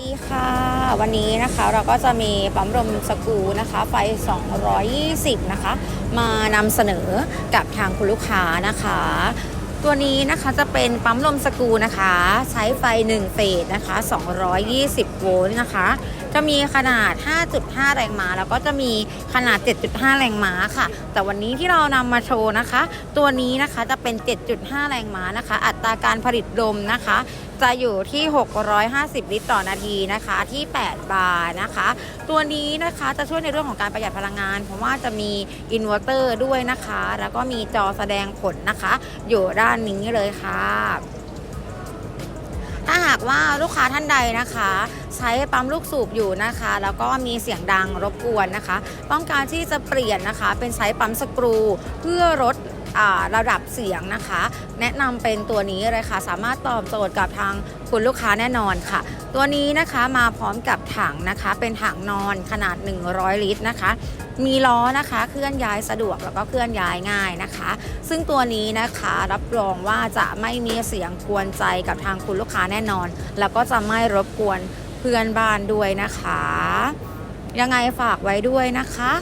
ดีค่ะ วันนี้นะคะเราก็จะมีปั๊มลมสกูนะคะไฟ 220 นะคะ มานำเสนอกับทางคุณลูกค้านะคะ ตัวนี้นะคะจะเป็นปั๊มลมสกูนะคะ ใช้ไฟ 1 เฟสนะคะ 220 โวลต์นะคะ จะมีขนาด 5.5 แรงม้า แล้วก็จะมีขนาด 7.5 แรงม้าค่ะ แต่วันนี้ที่เรานำมาโชว์นะคะ ตัวนี้นะคะจะเป็น 7.5 แรงม้านะคะ อัตราการผลิตลมนะคะ จะอยู่ที่ 650 ลิตรต่อนาทีนะคะ ที่ 8 บาร์นะคะ ตัวนี้นะคะจะช่วยในเรื่องของการประหยัดพลังงาน เพราะว่าจะมีอินเวอร์เตอร์ด้วยนะคะ แล้วก็มีจอแสดงผลนะคะ อยู่ด้านนี้เลยค่ะถ้าหากว่าลูกค้าท่านใดนะคะ ใช้ปั๊มลูกสูบอยู่นะคะ แล้วก็มีเสียงดังรบกวนนะคะ ต้องการที่จะเปลี่ยนนะคะ เป็นใช้ปั๊มสกรู เพื่อลด ระดับเสียงนะคะ แนะนำเป็นตัวนี้เลยค่ะ สามารถตอบโจทย์กับทางคุณลูกค้าแน่นอนค่ะ ตัวนี้นะคะมาพร้อมกับถังนะคะ เป็นถังนอนขนาด 100 ลิตรนะคะ มีล้อนะคะเคลื่อนย้ายสะดวกแล้วก็เคลื่อนย้ายง่ายนะคะ ซึ่งตัวนี้นะคะรับรองว่าจะไม่มีเสียงกวนใจกับทางคุณลูกค้าแน่นอน แล้วก็จะไม่รบกวนเพื่อนบ้านด้วยนะคะ ยังไงฝากไว้ด้วยนะคะ